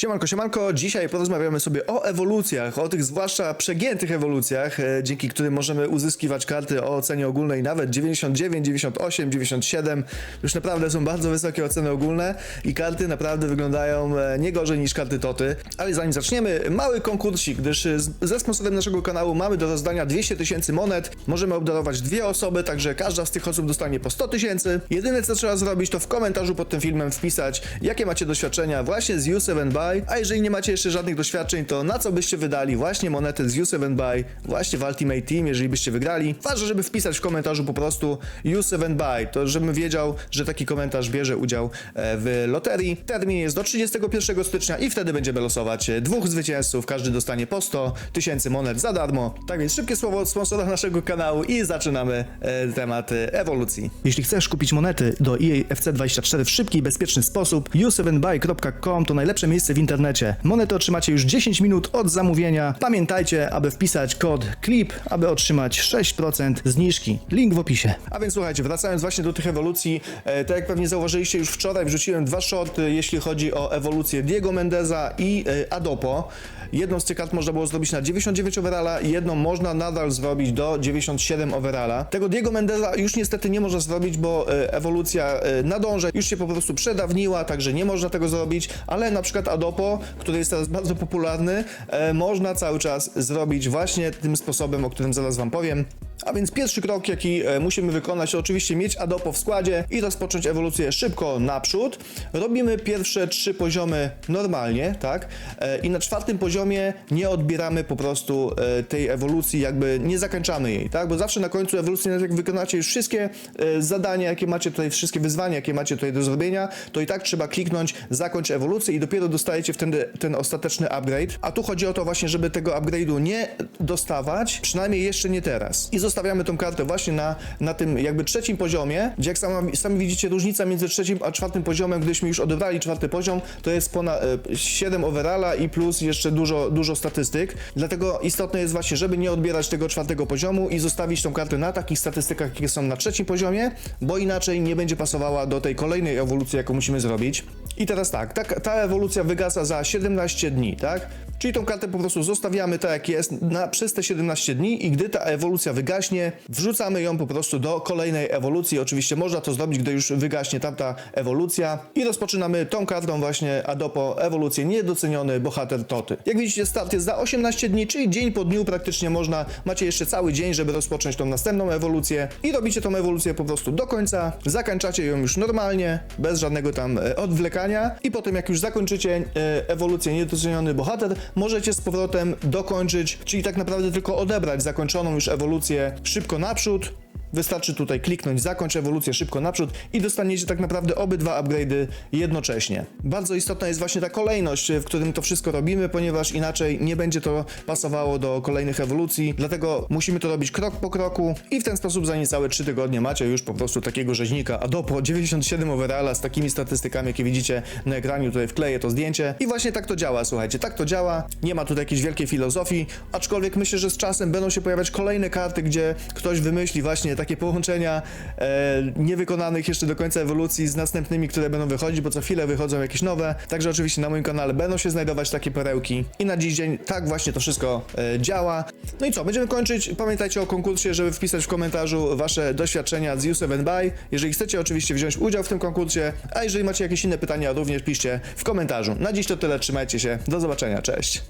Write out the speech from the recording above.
Siemanko, siemanko. Dzisiaj porozmawiamy sobie o ewolucjach, o tych zwłaszcza przegiętych ewolucjach, e, dzięki którym możemy uzyskiwać karty o ocenie ogólnej nawet 99, 98, 97. Już naprawdę są bardzo wysokie oceny ogólne i karty naprawdę wyglądają e, nie gorzej niż karty Toty. Ale zanim zaczniemy, mały konkursik, gdyż e, ze sponsorem naszego kanału mamy do rozdania 200 tysięcy monet. Możemy obdarować dwie osoby, także każda z tych osób dostanie po 100 tysięcy. Jedyne co trzeba zrobić to w komentarzu pod tym filmem wpisać, jakie macie doświadczenia właśnie z U7 Buy, a jeżeli nie macie jeszcze żadnych doświadczeń, to na co byście wydali właśnie monety z U7 Buy, właśnie w Ultimate Team, jeżeli byście wygrali. Ważne, żeby wpisać w komentarzu po prostu U7 Buy, to żebym wiedział, że taki komentarz bierze udział e, w loterii. Termin jest do 31 stycznia i wtedy będziemy losować e, dwóch zwycięzców, każdy dostanie po 100 tysięcy monet za darmo. Tak więc szybkie słowo od sponsora naszego kanału i zaczynamy e, temat ewolucji. Jeśli chcesz kupić monety do E EA FC24 w szybki i bezpieczny sposób, u7buy.com to najlepsze miejsce w internecie. Monety otrzymacie już 10 minut od zamówienia. Pamiętajcie, aby wpisać kod CLIP, aby otrzymać 6% zniżki. Link w opisie. A więc słuchajcie, wracając właśnie do tych ewolucji, e, tak jak pewnie zauważyliście już wczoraj, wrzuciłem dwa shorty, jeśli chodzi o ewolucję Diego Mendeza i e, Adopo. Jedną z tych kart można było zrobić na 99 overalla jedną można nadal zrobić do 97 overalla. Tego Diego Mendeza już niestety nie można zrobić, bo e, ewolucja e, nadąża, już się po prostu przedawniła, także nie można tego zrobić, ale na przykład Adopo, który jest teraz bardzo popularny, e, można cały czas zrobić właśnie tym sposobem, o którym zaraz wam powiem. A więc pierwszy krok, jaki e, musimy wykonać, to oczywiście mieć Adopo w składzie i rozpocząć ewolucję szybko naprzód. Robimy pierwsze trzy poziomy normalnie, tak? E, I na czwartym poziomie nie odbieramy po prostu e, tej ewolucji, jakby nie zakończamy jej, tak? Bo zawsze na końcu ewolucji, nawet jak wykonacie już wszystkie zadania, jakie macie tutaj, wszystkie wyzwania, jakie macie tutaj do zrobienia, to i tak trzeba kliknąć zakończ ewolucję i dopiero dostajecie wtedy ten ostateczny upgrade. A tu chodzi o to właśnie, żeby tego upgrade'u nie dostawać, przynajmniej jeszcze nie teraz. I zostawiamy tą kartę właśnie na, na tym jakby trzecim poziomie, gdzie jak sami, sami widzicie różnica między trzecim a czwartym poziomem, gdyśmy już odebrali czwarty poziom, to jest ponad e, 7 overalla i plus jeszcze dużo, dużo statystyk. Dlatego istotne jest właśnie, żeby nie odbierać tego czwartego poziomu i zostawić tą kartę na takich statystykach, jakie są na trzecim poziomie, bo inaczej nie będzie pasowała do tej kolejnej ewolucji, jaką musimy zrobić. I teraz tak, ta, ta ewolucja wygasa za 17 dni, tak? Czyli tą kartę po prostu zostawiamy tak jak jest na, przez te 17 dni i gdy ta ewolucja wygaśnie, wrzucamy ją po prostu do kolejnej ewolucji. Oczywiście można to zrobić, gdy już wygaśnie tamta ewolucja i rozpoczynamy tą kartą właśnie Adopo ewolucję niedoceniony bohater Toty. Jak widzicie start jest za 18 dni, czyli dzień po dniu praktycznie można, macie jeszcze cały dzień, żeby rozpocząć tą następną ewolucję i robicie tą ewolucję po prostu do końca, zakończacie ją już normalnie, bez żadnego tam e, odwlekania i potem jak już zakończycie e, ewolucję niedoceniony bohater, możecie z powrotem dokończyć, czyli tak naprawdę tylko odebrać zakończoną już ewolucję szybko naprzód. Wystarczy tutaj kliknąć zakończ ewolucję szybko naprzód i dostaniecie tak naprawdę obydwa upgrade'y jednocześnie. Bardzo istotna jest właśnie ta kolejność, w którym to wszystko robimy, ponieważ inaczej nie będzie to pasowało do kolejnych ewolucji, dlatego musimy to robić krok po kroku i w ten sposób za niecałe 3 tygodnie macie już po prostu takiego rzeźnika. Adopo 97 overalla z takimi statystykami, jakie widzicie na ekranie, tutaj wkleję to zdjęcie. I właśnie tak to działa, słuchajcie, tak to działa, nie ma tutaj jakiejś wielkiej filozofii, aczkolwiek myślę, że z czasem będą się pojawiać kolejne karty, gdzie ktoś wymyśli właśnie takie połączenia e, niewykonanych jeszcze do końca ewolucji z następnymi, które będą wychodzić, bo co chwilę wychodzą jakieś nowe. Także oczywiście na moim kanale będą się znajdować takie perełki. I na dziś dzień tak właśnie to wszystko e, działa. No i co, będziemy kończyć. Pamiętajcie o konkursie, żeby wpisać w komentarzu wasze doświadczenia z U7 Buy. Jeżeli chcecie oczywiście wziąć udział w tym konkursie, a jeżeli macie jakieś inne pytania, również piszcie w komentarzu. Na dziś to tyle, trzymajcie się, do zobaczenia, cześć.